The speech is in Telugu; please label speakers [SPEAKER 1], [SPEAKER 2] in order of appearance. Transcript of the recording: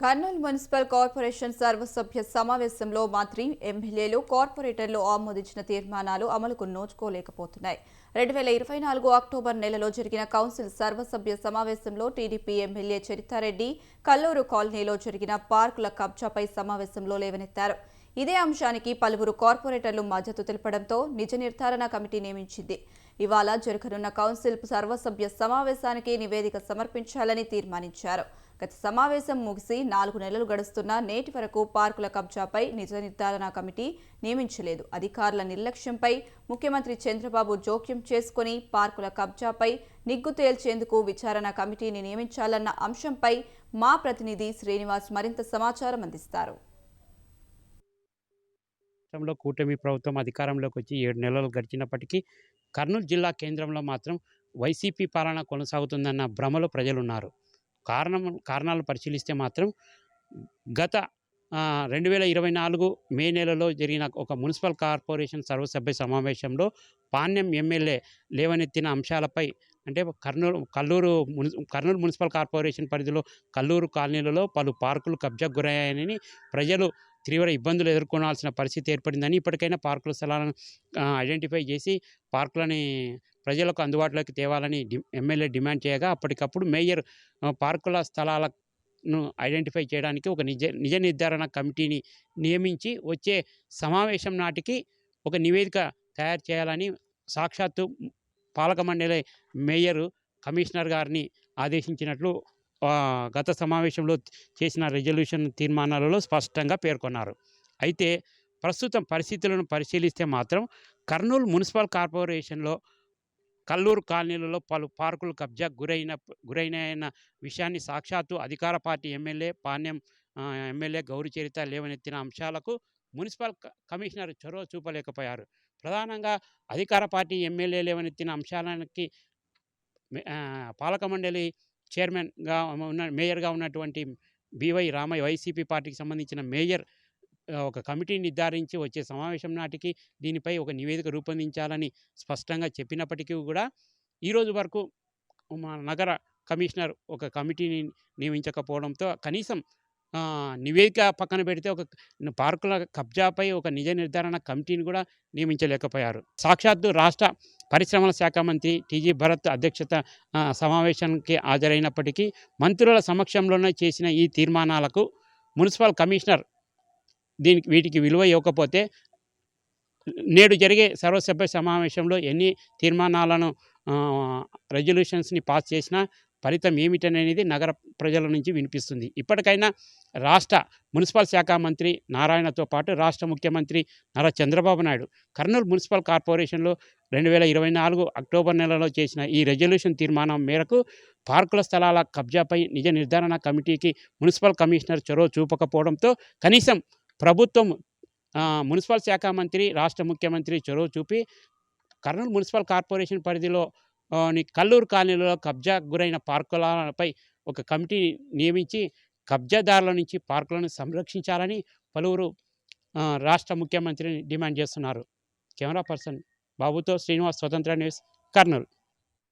[SPEAKER 1] కర్నూలు మున్సిపల్ కార్పొరేషన్ సర్వసభ్య సమావేశంలో మంత్రి ఎమ్మెల్యేలు కార్పొరేటర్లు ఆమోదించిన తీర్మానాలు అమలుకు నోచుకోలేకపోతున్నాయి. రెండు వేల ఇరవై నాలుగు అక్టోబర్ నెలలో జరిగిన కౌన్సిల్ సర్వసభ్య సమావేశంలో టీడీపీ ఎమ్మెల్యే చరితారెడ్డి కల్లూరు కాలనీలో జరిగిన పార్కుల కబ్జాపై సమావేశంలో లేవనెత్తారు. ఇదే అంశానికి పలువురు కార్పొరేటర్లు మద్దతు తెలపడంతో నిజ నిర్ధారణ కమిటీ నియమించింది. ఇవాళ జరగనున్న కౌన్సిల్ సర్వసభ్య సమావేశానికి నివేదిక సమర్పించాలని తీర్మానించారు. గత సమావేశం ముగిసి నాలుగు నెలలు గడుస్తున్న నేటి వరకు పార్కుల కబ్జాపై నిజ నిర్ధారణ కమిటీ నియమించలేదు. అధికారుల నిర్లక్ష్యంపై ముఖ్యమంత్రి చంద్రబాబు జోక్యం చేసుకుని పార్కుల కబ్జాపై నిగ్గు తేల్చేందుకు విచారణ కమిటీని నియమించాలన్న అంశంపై మా ప్రతినిధి శ్రీనివాస్ మరింత సమాచారం అందిస్తారు.
[SPEAKER 2] రాష్ట్రంలో కూటమి ప్రభుత్వం అధికారంలోకి వచ్చి ఏడు నెలలు గడిచినప్పటికీ కర్నూలు జిల్లా కేంద్రంలో మాత్రం వైసీపీ పాలన కొనసాగుతుందన్న భ్రమలో ప్రజలున్నారు. కారణం కారణాలు పరిశీలిస్తే మాత్రం గత రెండు వేల ఇరవై నాలుగు మే నెలలో జరిగిన ఒక మున్సిపల్ కార్పొరేషన్ సర్వసభ్య సమావేశంలో పాణ్యం ఎమ్మెల్యే లేవనెత్తిన అంశాలపై అంటే కర్నూలు కల్లూరు కర్నూలు మున్సిపల్ కార్పొరేషన్ పరిధిలో కల్లూరు కాలనీలలో పలు పార్కులు కబ్జాకు గురయ్యాయని ప్రజలు తీవ్ర ఇబ్బందులు ఎదుర్కొనాల్సిన పరిస్థితి ఏర్పడిందని ఇప్పటికైనా పార్కుల స్థలాలను ఐడెంటిఫై చేసి పార్కులని ప్రజలకు అందుబాటులోకి తేవాలని డి ఎమ్మెల్యే డిమాండ్ చేయగా అప్పటికప్పుడు మేయర్ పార్కుల స్థలాలను ఐడెంటిఫై చేయడానికి ఒక నిజ నిజ నిర్ధారణ కమిటీని నియమించి వచ్చే సమావేశం నాటికి ఒక నివేదిక తయారు చేయాలని సాక్షాత్తు పాలక మండలి మేయరు కమిషనర్ గారిని ఆదేశించినట్లు గత సమావేశంలో చేసిన రెజల్యూషన్ తీర్మానాలలో స్పష్టంగా పేర్కొన్నారు. అయితే ప్రస్తుతం పరిస్థితులను పరిశీలిస్తే మాత్రం కర్నూలు మున్సిపల్ కార్పొరేషన్లో కల్లూరు కాలనీలలో పలు పార్కులు కబ్జా గురైన గురైన విషయాన్ని సాక్షాత్తు అధికార party MLA Panyam MLA Gowri Charitha లేవనెత్తిన అంశాలకు మున్సిపల్ కమిషనర్ చొరవ చూపలేకపోయారు. ప్రధానంగా అధికార పార్టీ ఎమ్మెల్యే లేవనెత్తిన అంశాలకి పాలక మండలి చైర్మన్గా ఉన్న మేయర్గా ఉన్నటువంటి బివై రామయ్య వైసీపీ పార్టీకి సంబంధించిన మేయర్ ఒక కమిటీని నిర్ధారించి వచ్చే సమావేశం నాటికి దీనిపై ఒక నివేదిక రూపొందించాలని స్పష్టంగా చెప్పినప్పటికీ కూడా ఈరోజు వరకు మా నగర కమిషనర్ ఒక కమిటీని నియమించకపోవడంతో కనీసం నివేదిక పక్కన పెడితే ఒక పార్కుల కబ్జాపై ఒక నిజ నిర్ధారణ కమిటీని కూడా నియమించలేకపోయారు. సాక్షాత్తు రాష్ట్ర పరిశ్రమల శాఖ మంత్రి టీజీ భరత్ అధ్యక్షత సమావేశానికి హాజరైనప్పటికీ మంత్రుల సమక్షంలోనే చేసిన ఈ తీర్మానాలకు మున్సిపల్ కమిషనర్ దీనికి వీటికి విలువ ఇవ్వకపోతే నేడు జరిగే సర్వసభ్య సమావేశంలో ఎన్ని తీర్మానాలను రెజల్యూషన్స్ని పాస్ చేసినా ఫలితం ఏమిటనేది నగర ప్రజల నుంచి వినిపిస్తుంది. ఇప్పటికైనా రాష్ట్ర మున్సిపల్ శాఖ మంత్రి నారాయణతో పాటు రాష్ట్ర ముఖ్యమంత్రి నారా చంద్రబాబు నాయుడు కర్నూలు మున్సిపల్ కార్పొరేషన్లో రెండు వేల ఇరవై నాలుగు అక్టోబర్ నెలలో చేసిన ఈ రెజల్యూషన్ తీర్మానం మేరకు పార్కుల స్థలాల కబ్జాపై నిజ నిర్ధారణ కమిటీకి మున్సిపల్ కమిషనర్ చొరవ చూపకపోవడంతో కనీసం ప్రభుత్వం మున్సిపల్ శాఖ మంత్రి రాష్ట్ర ముఖ్యమంత్రి చొరవ చూపి కర్నూలు మున్సిపల్ కార్పొరేషన్ పరిధిలో కల్లూరు కాలనీలో కబ్జా గురైన పార్కులపై ఒక కమిటీ నియమించి కబ్జాదారుల నుంచి పార్కులను సంరక్షించాలని పలువురు రాష్ట్ర ముఖ్యమంత్రిని డిమాండ్ చేస్తున్నారు. కెమెరా పర్సన్ బాబుతో శ్రీనివాస్ స్వతంత్ర న్యూస్ కర్నూలు.